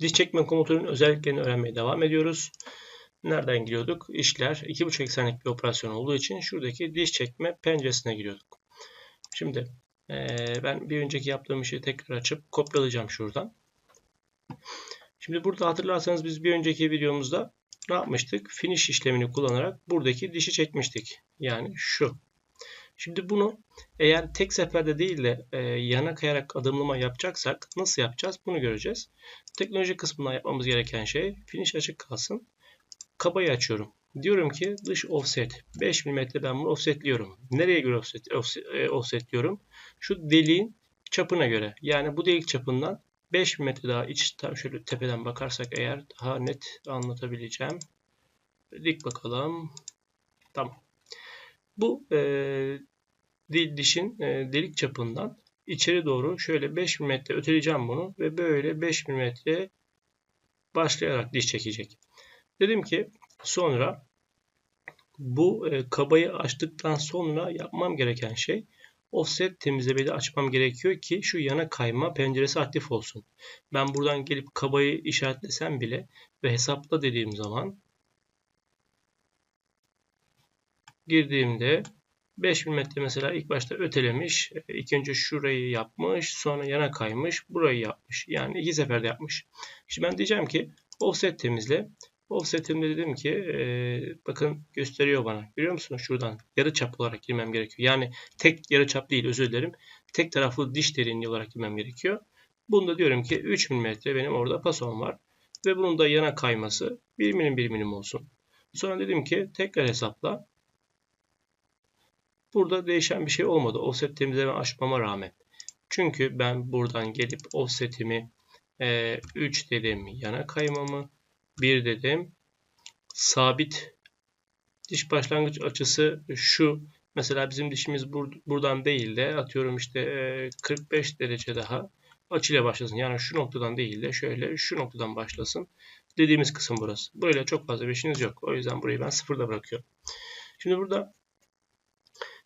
Diş çekme komutunun özelliklerini öğrenmeye devam ediyoruz. Nereden giriyorduk? İşler 2,5 eksenlik bir operasyon olduğu için şuradaki diş çekme penceresine giriyorduk. Şimdi eee, ben bir önceki yaptığım işi tekrar açıp kopyalayacağım şuradan. Şimdi burada hatırlarsanız biz bir önceki videomuzda ne yapmıştık? Finish işlemini kullanarak buradaki dişi çekmiştik. Yani şu. Şimdi bunu eğer tek seferde değil de e, yana kayarak adımlama yapacaksak nasıl yapacağız? Bunu göreceğiz. Teknoloji kısmından yapmamız gereken şey finish açık kalsın. Kabayı açıyorum. Diyorum ki dış offset 5 mm ben bunu offsetliyorum. Nereye göre offset, offset, e, offsetliyorum? Şu deliğin çapına göre. Yani bu delik çapından 5 mm daha iç tam şöyle tepeden bakarsak eğer daha net anlatabileceğim. Dik bakalım. Tamam. Bu e, dişin e, delik çapından içeri doğru şöyle 5 mm öteleyeceğim bunu ve böyle 5 mm başlayarak diş çekecek. Dedim ki sonra bu e, kabayı açtıktan sonra yapmam gereken şey offset temizlemeyi açmam gerekiyor ki şu yana kayma penceresi aktif olsun. Ben buradan gelip kabayı işaretlesem bile ve hesapla dediğim zaman girdiğimde 5 mm mesela ilk başta ötelemiş. İlk önce şurayı yapmış. Sonra yana kaymış. Burayı yapmış. Yani iki seferde yapmış. Şimdi ben diyeceğim ki offset temizle. Offsetimde dedim ki e, bakın gösteriyor bana. Görüyor musunuz? Şuradan yarı çap olarak girmem gerekiyor. Yani tek yarı çap değil özür dilerim. Tek taraflı diş derinliği olarak girmem gerekiyor. Bunda diyorum ki 3 mm benim orada pason var. Ve bunun da yana kayması 1 milim 1 milim olsun. Sonra dedim ki tekrar hesapla. Burada değişen bir şey olmadı. Offset temizleme açmama rağmen. Çünkü ben buradan gelip offsetimi e, 3 dedim yana kaymamı 1 dedim sabit diş başlangıç açısı şu. Mesela bizim dişimiz bur buradan değil de atıyorum işte e, 45 derece daha açıyla başlasın. Yani şu noktadan değil de şöyle şu noktadan başlasın. Dediğimiz kısım burası. Böyle çok fazla bir işiniz yok. O yüzden burayı ben sıfırda bırakıyorum. Şimdi burada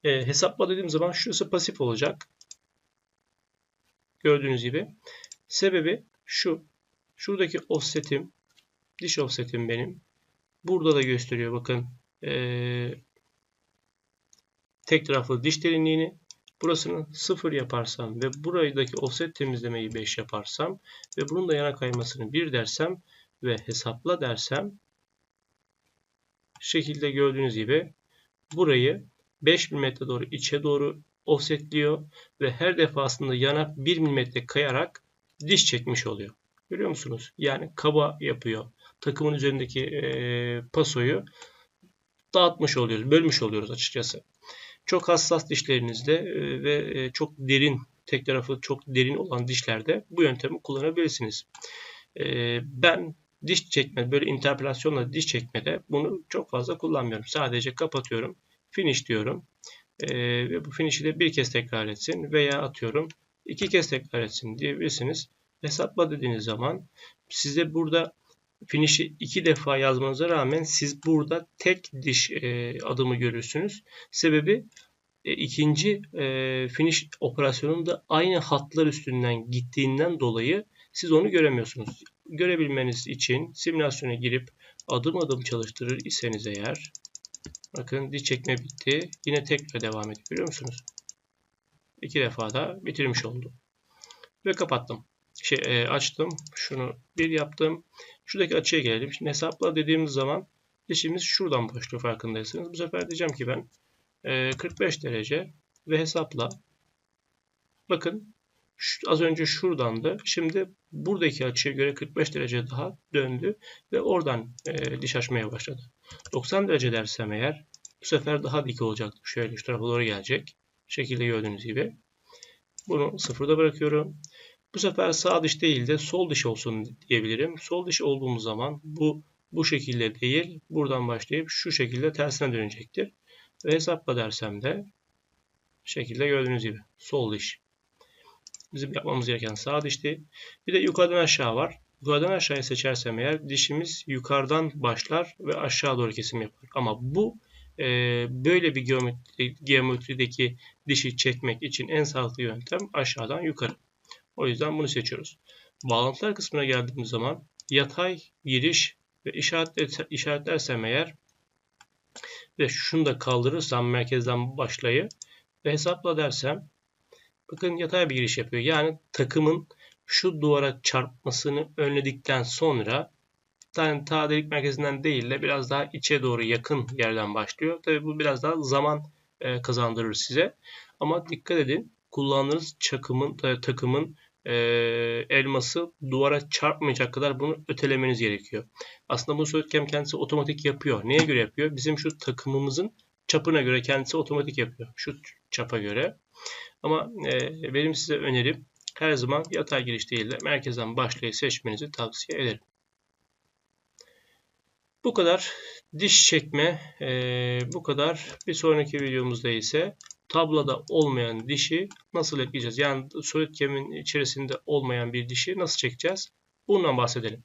e, hesapla dediğim zaman şurası pasif olacak. Gördüğünüz gibi. Sebebi şu. Şuradaki offsetim, diş offsetim benim. Burada da gösteriyor bakın. E, tek taraflı diş derinliğini. Burasını 0 yaparsam ve buradaki offset temizlemeyi 5 yaparsam ve bunun da yana kaymasını 1 dersem ve hesapla dersem şekilde gördüğünüz gibi burayı 5 mm doğru içe doğru offsetliyor ve her defasında yana 1 mm kayarak diş çekmiş oluyor. Görüyor musunuz? Yani kaba yapıyor. Takımın üzerindeki e, pasoyu dağıtmış oluyoruz, bölmüş oluyoruz açıkçası. Çok hassas dişlerinizde e, ve e, çok derin, tek tarafı çok derin olan dişlerde bu yöntemi kullanabilirsiniz. E, ben diş çekme, böyle interpolasyonla diş çekmede bunu çok fazla kullanmıyorum. Sadece kapatıyorum finish diyorum. E, ve bu finish'i de bir kez tekrar etsin veya atıyorum iki kez tekrar etsin diyebilirsiniz. Hesapla dediğiniz zaman size burada finish'i iki defa yazmanıza rağmen siz burada tek diş e, adımı görürsünüz. Sebebi e, ikinci e, finish operasyonunda aynı hatlar üstünden gittiğinden dolayı siz onu göremiyorsunuz. Görebilmeniz için simülasyona girip adım adım çalıştırır iseniz eğer Bakın diş çekme bitti. Yine tekrar devam ediyor. Görüyor musunuz? İki defa da bitirmiş oldum. Ve kapattım. Şey, e, açtım. Şunu bir yaptım. Şuradaki açıya gelelim. Şimdi hesapla dediğimiz zaman dişimiz şuradan başlıyor farkındaysanız. Bu sefer diyeceğim ki ben e, 45 derece ve hesapla. Bakın şu, az önce şuradandı. Şimdi buradaki açıya göre 45 derece daha döndü ve oradan e, diş açmaya başladı. 90 derece dersem eğer bu sefer daha dik olacak. Şöyle şu tarafa doğru gelecek. Şekilde gördüğünüz gibi. Bunu sıfırda bırakıyorum. Bu sefer sağ dış değil de sol dış olsun diyebilirim. Sol dış olduğumuz zaman bu bu şekilde değil, buradan başlayıp şu şekilde tersine dönecektir. Ve hesapla dersem de şekilde gördüğünüz gibi sol dış. Bizim yapmamız gereken sağ dişti. Bir de yukarıdan aşağı var. Yukarıdan aşağıya seçersem eğer dişimiz yukarıdan başlar ve aşağı doğru kesim yapar. Ama bu e, böyle bir geometri, geometrideki dişi çekmek için en sağlıklı yöntem aşağıdan yukarı. O yüzden bunu seçiyoruz. Bağlantılar kısmına geldiğimiz zaman yatay giriş ve işaretler, işaretlersem eğer ve şunu da kaldırırsam merkezden başlayı ve hesapla dersem bakın yatay bir giriş yapıyor. Yani takımın şu duvara çarpmasını önledikten sonra yani ta delik merkezinden değil de biraz daha içe doğru yakın yerden başlıyor. Tabi bu biraz daha zaman e, kazandırır size. Ama dikkat edin kullandığınız çakımın takımın e, elması duvara çarpmayacak kadar bunu ötelemeniz gerekiyor. Aslında bu Softcam kendisi otomatik yapıyor. Neye göre yapıyor? Bizim şu takımımızın çapına göre kendisi otomatik yapıyor. Şu çapa göre. Ama e, benim size önerim her zaman yatay giriş değil de merkezden başlayı seçmenizi tavsiye ederim. Bu kadar diş çekme e, bu kadar. Bir sonraki videomuzda ise tabloda olmayan dişi nasıl ekleyeceğiz? Yani SolidCam'in içerisinde olmayan bir dişi nasıl çekeceğiz? Bundan bahsedelim.